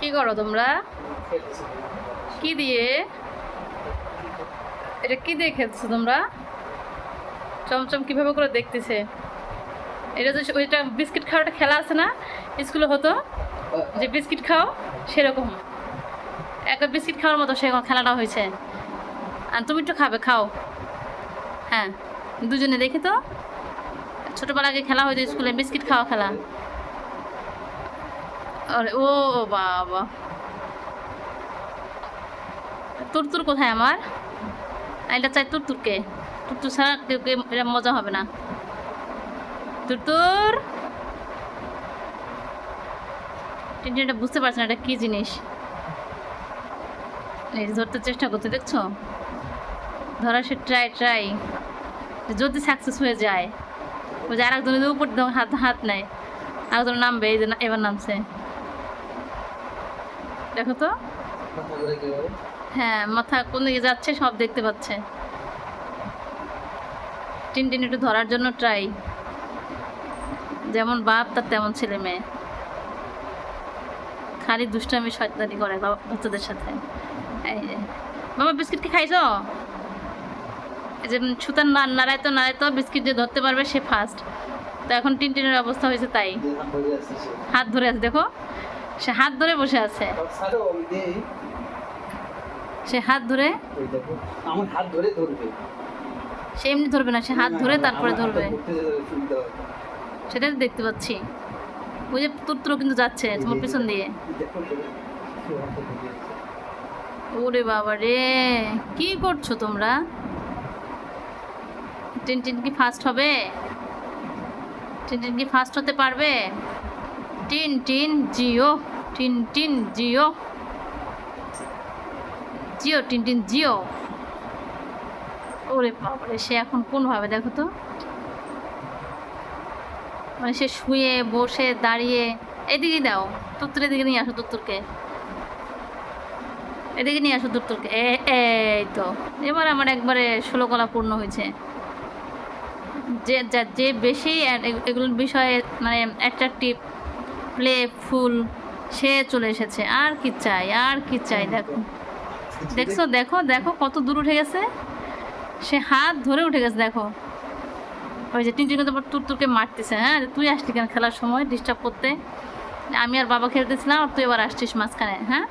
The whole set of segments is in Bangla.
কি করো তোমরা? কি দিয়ে? এটা কি দিয়ে খেলছো তোমরা? চমচম কীভাবে করে দেখতেছে? এটা যে ওইটা বিস্কিট খাওয়ার খেলা আছে না? স্কুলে হতো? যে বিস্কিট খাও, সেরকম। একটা বিস্কিট খাওয়ার মতো সেরকম খেলাটা হয়েছে। আর তুমি একটু খাবে, খাও। হ্যাঁ দুজনে দেখে তো। ছোটোবেলা আগে খেলা হয়েছে স্কুলে, বিস্কিট খাওয়া খেলা। আরে, ও বাবা। তুরতুর কোথায় আমার? এটা চাই তুরতুরকে। তুরতুর ছাড়া কেউ কেউ এটা মজা হবে না। তুরতুর! টিনটিন এটা বুঝতে পারছে না এটা কী জিনিস। এই ধরতে চেষ্টা করতে দেখছ? ধরা সে ট্রাই ট্রাই যদি সাকসেস হয়ে যায়। ওই যে আরেকজনের উপর হাত হাত নেয়। আরেকজন নামবে, এই যে এবার নামছে। দেখো তো। হ্যাঁ মাথা কোন দিকে যাচ্ছে সব দেখতে পাচ্ছে। টিনটিন একটু ধরার জন্য ট্রাই যেমন বাপ, তার তেমন ছেলে মেয়ে। খালি দুষ্টামি শয়তানি করে বাচ্চাদের সাথে। এই বাবা বিস্কিট কি খাইছ? যে সুতার না, নাড়ায় তো নাড়ায় তো, বিস্কিট যে ধরতে পারবে সে ফার্স্ট তো এখন টিনটিনের অবস্থা হয়েছে তাই। হাত ধরে আছে, দেখো। সে হাত ধরে বসে আছে। সে হাত ধরে? আমার হাত ধরে ধরবে। সে এমনি ধরবে না সে হাত ধরে তারপরে ধরবে। সেটাই দেখতে পাচ্ছি। ওই যে তুত্র কিন্তু যাচ্ছে তোমার পিছন দিয়ে। ওরে বাবা রে কি করছ তোমরা? টিনটিন কি ফার্স্ট হবে? টিনটিন কি ফার্স্ট হতে পারবে? টিন টিন, জিও, টিন টিন, জিও। জিও, টিন টিন, জিও। ওরে বাবা রে সে এখন কোনভাবে দেখো তো? মানে সে শুয়ে, বসে, দাঁড়িয়ে। এদিকে দাও তুত্তুরের দিকে নিয়ে আসো তুত্তুরকে এদিকে নিয়ে আসো দূরতরকে এই তো। এবার আমার একবারে ষোলো কলা পূর্ণ হয়েছে। যা- যে বেশি এগুলোর বিষয়ে মানে অ্যাট্রাকটিভ প্লেফুল সে চলে এসেছে। আর কি চাই আর কি চাই দেখো। দেখছ? দেখো দেখো কত দূর উঠে গেছে। সে হাত ধরে উঠে গেছে দেখো। ওই যে টিনটিন কিন্তু তুর তুরকে মারতেছে হ্যাঁ? তুই আসলি কেন খেলার সময় ডিস্টার্ব করতে? আমি আর বাবা খেলতেছিলাম আর তুই এবার আসছিস মাঝখানে হ্যাঁ?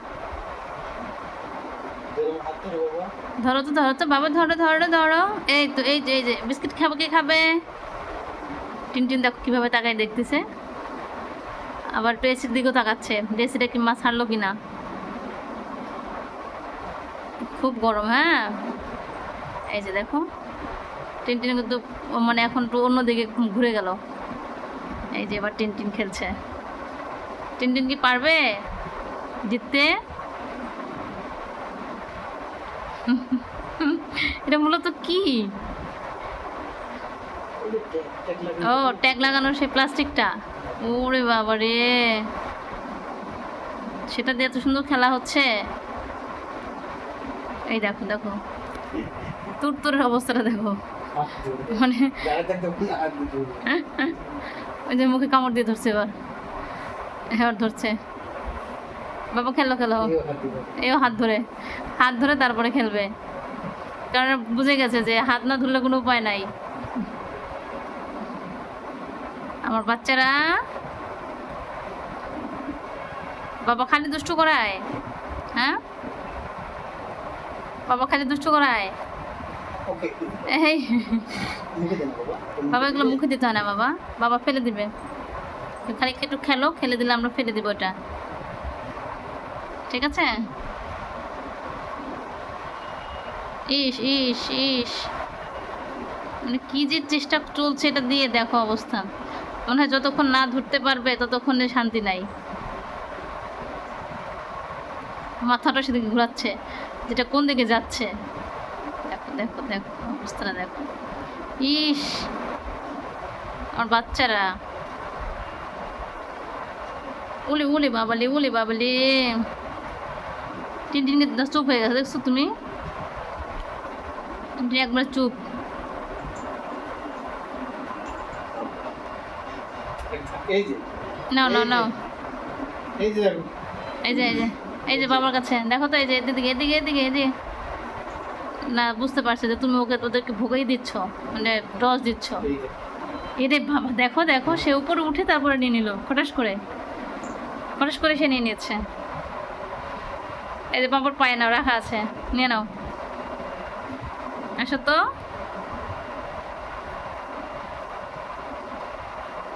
ধরো, তো ধরো তো বাবা ধরো ধরো ধরো। এই তো এই যে এই যে বিস্কিট খাব কে খাবে? টিনটিন দেখো কীভাবে তাকায় দেখতেছে। আবার ড্রেসির দিকেও তাকাচ্ছে। ড্রেসিটা কি মাছ ছাড়লো কি না খুব গরম হ্যাঁ? এই যে দেখো, টিনটিন কিন্তু মানে এখন একটু অন্যদিকে ঘুরে গেল। এই যে এবার টিনটিন খেলছে। টিনটিন কি পারবে? জিততে? এটা মূলত কি। ও, ট্যাগ লাগানোর সেই প্লাস্টিকটা। ওরে বাবা রে সেটা দিয়ে এত সুন্দর খেলা হচ্ছে? এই দেখো দেখো। তুরতুরের অবস্থাটা দেখো। মানে। ওই যে মুখে কামড় দিয়ে ধরছে এবার। এবার ধরছে। বাবা, খেলো খেলো। এও হাত ধরে। হাত ধরে তারপরে খেলবে। কারণ বুঝে গেছে যে হাত না ধরলে কোনো উপায় নাই। আমার বাচ্চারা। বাবা খালি দুষ্টু করায় হ্যাঁ? বাবা খালি দুষ্টু করায়। এই। বাবা। বাবা এগুলো মুখে দিতে হয় না বাবা। বাবা ফেলে দিবে। খালি একটু খেলো খেলে দিলে আমরা ফেলে দিব ওটা। ঠিক আছে? ইস ইস ইস। মানে কি যে চেষ্টা চলছে এটা দিয়ে দেখো অবস্থা। মনে হয় যতক্ষণ না ধরতে পারবে ততক্ষণে শান্তি নাই মাথাটা সেদিকে ঘোরাচ্ছে যেটা কোন দিকে যাচ্ছে দেখো দেখো দেখো অবস্থাটা দেখো ইস আমার বাচ্চারা উলি উলি বাবালি উলি বাবালি তিন দিন চুপ হয়ে গেছে দেখছ তুমি একবার চুপ এই যে নাও নাও নাও। এই যে এই যে এই যে এই যে বাবার কাছে। দেখো তো এই যে এদিকে এদিকে এদিকে এদিকে না বুঝতে পারছে যে তুমি ওকে ওদেরকে ভোগেই দিচ্ছ মানে রস দিচ্ছ। এই যে, এরে বাবা দেখো দেখো সে উপরে উঠে তারপরে নিয়ে নিল খটাস করে। খটাস করে সে নিয়ে নিচ্ছে এই যে বাবার পায়ে নাও রাখা আছে। নিয়ে নাও। আসো তো।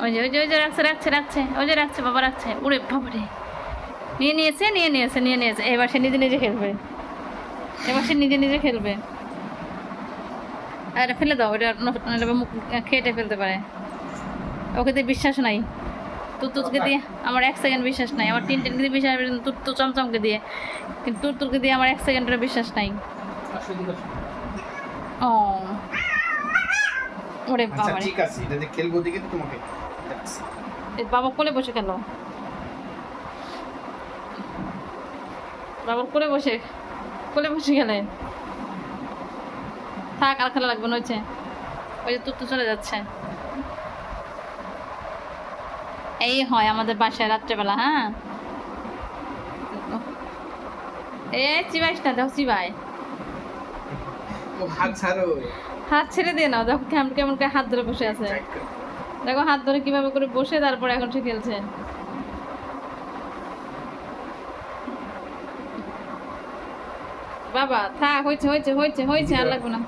ওই যে ওই যে ওই যে রাখছে রাখছে রাখছে ওই যে রাখছে বাবা রাখছে। উড়ে বাবারে। নিয়ে নিয়েছে নিয়ে নিয়েছে নিয়ে নিয়েছে। এবার সে নিজে নিজে খেলবে। এবার সে নিজে নিজে খেলবে। আর ফেলে দাও ওটা মুখ খেটে ফেলতে পারে। ওকে দিয়ে বিশ্বাস নাই। তুর তুরকে দিয়ে আমার এক সেকেন্ড বিশ্বাস নাই। আমার তিন টেনকে দিয়ে বিশ্বাস তুর তু চমচমকে দিয়ে। কিন্তু তুর তুরকে দিয়ে আমার এক সেকেন্ডের বিশ্বাস নাই। ও। ওরে আচ্ছা বাবা ঠিক আছে এটা খেলব দিকে তো বাবা কোলে বসে বাবার কোলে বসে কোলে বসে গেলে? থাক আর খেলা লাগবে ওই যে তুত্তু চলে যাচ্ছে। এই হয় আমাদের বাসায় রাত্রেবেলা হ্যাঁ? এ চিবাইস না দেখো চিবাই। হাত ছাড়ো। হাত ছেড়ে দিয়ে নাও দেখো কেমন কেমন করে হাত ধরে বসে আছে। দেখো হাত ধরে কীভাবে করে বসে, তারপরে এখন সে খেলছে। বাবা, থাক, হয়েছে হয়েছে হয়েছে হয়েছে আর লাগবে না।